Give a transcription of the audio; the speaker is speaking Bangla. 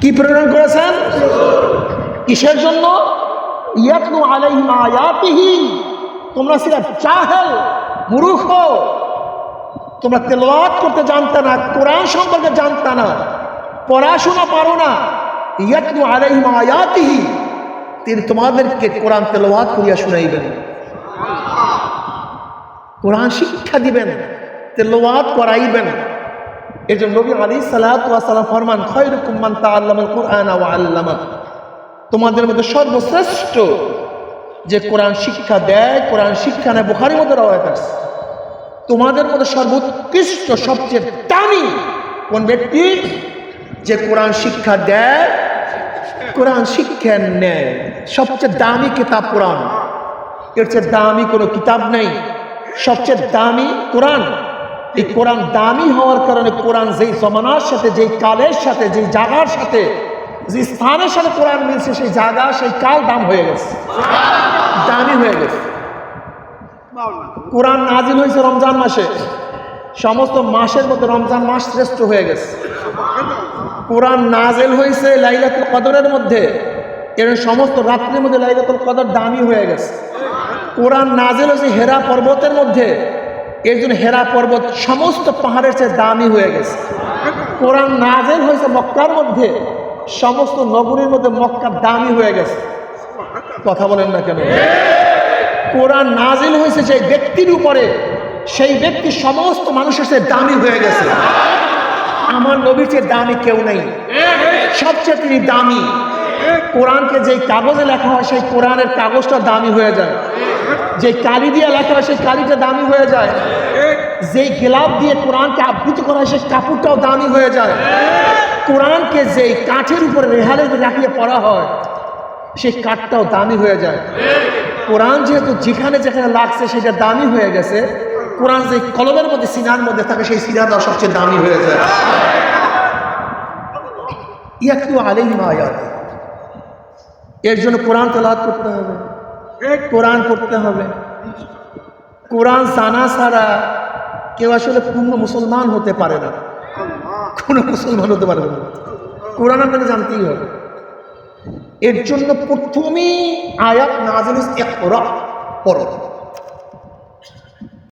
কি প্রেরণ করেছেন? কিসের জন্য? তোমরা সিরাফ জাহেল, মূর্খ। তোমরা তেলাওয়াত করতে জানতে না, কোরআন সম্পর্কে জানতে না, পড়াশোনা পারো না। ইয়াতলু আলাইহিম আয়াতিহি। তিনি তোমাদেরকে কোরআন তেলাওয়াত করিয়া শুনাইবেন। কোরআন শিক্ষা দিবেন, তেলাওয়াত করাইবেন। এর জন্য নবী আলী সালাম ফরমান, খয়রুকুম মান তাআল্লামাল কুরআন ওয়া আল্লামা। তোমাদের মধ্যে সর্বশ্রেষ্ঠ যে কোরআন শিক্ষা দেয়, কোরআন শিক্ষা নেয়, বুখারির মধ্যে রওয়ায়াত আছে। তোমাদের মধ্যে সর্বোৎকৃষ্ট, সবচেয়ে দামি কোন ব্যক্তি যে কোরআন শিক্ষা দেয়, কোরআন শিক্ষা নেয়? সবচেয়ে দামি কিতাব কোরআন। এর চেয়ে দামি কোনো কিতাব নেই। সবচেয়ে দামি কোরআন। এই কোরআন দামি হওয়ার কারণে কোরআন যেই জমানার সাথে, যেই কালের সাথে, যেই জায়গার সাথে যে স্থানের সাথে কোরআন মিলছে, সেই জায়গা, সেই কাল দাম হয়ে গেছে। দামি হয়ে গেছে। কোরআন নাজিল হয়েছে রমজান মাসে। সমস্ত মাসের মধ্যে রমজান মাস শ্রেষ্ঠ হয়ে গেছে। কোরআন নাজেল হয়েছে লাইলাতুল কদরের মধ্যে। এর সমস্ত রাত্রির মধ্যে লাইলাতুল কদর দামি হয়ে গেছে। কোরআন নাজেল হয়েছে হেরা পর্বতের মধ্যে। এর জন্য হেরা পর্বত সমস্ত পাহাড়ের চেয়ে দামি হয়ে গেছে। কোরআন নাজেল হয়েছে মক্কার মধ্যে, সমস্ত নগরীর মধ্যে মক্কা দামি হয়ে গেছে। কথা বলেন না কেন? কোরআন নাজিল হয়েছে যে ব্যক্তির উপরে, সেই ব্যক্তি সমস্ত মানুষের চেয়ে দামি হয়ে গেছে। আমার নবীর চেয়ে দামি কেউ নেই। সবচেয়ে তিনি দামি। কোরআনকে যেই কাগজে লেখা হয়, সেই কোরআনের কাগজটা দামি হয়ে যায়। যে কালি দিয়ে লেখা হয়, সেই কালিটা দামি হয়ে যায়। যে গেলাপ দিয়ে কোরআনকে আবৃত করা হয়, সেই কাপড়টাও দামি হয়ে যায়। কোরআনকে যে কাঠের উপরে রেহালের উপরে রাখিয়ে পড়া হয়, সেই কাঠটাও দামি হয়ে যায়। কোরআন যেহেতু যেখানে যেখানে লাগছে, সেটা দামি হয়ে গেছে। কোরআন যে কলমের মধ্যে, সিনার মধ্যে থাকে, সেই সিনাটাও সবচেয়ে দামি হয়ে যায়। ইয়াকটু আলিম আয়াত। এর জন্য কোরআন তেলাওয়াত করতে হবে। কোরআন পড়তে হবে। কোরআন সানা ছাড়া কেউ আসলে পূর্ণ মুসলমান হতে পারে না। কোনো মুসলমান হতে পারে না। কোরআন আপনাকে জানতেই হবে। এর জন্য প্রথমেই আয়াত নাজিল পড়ো।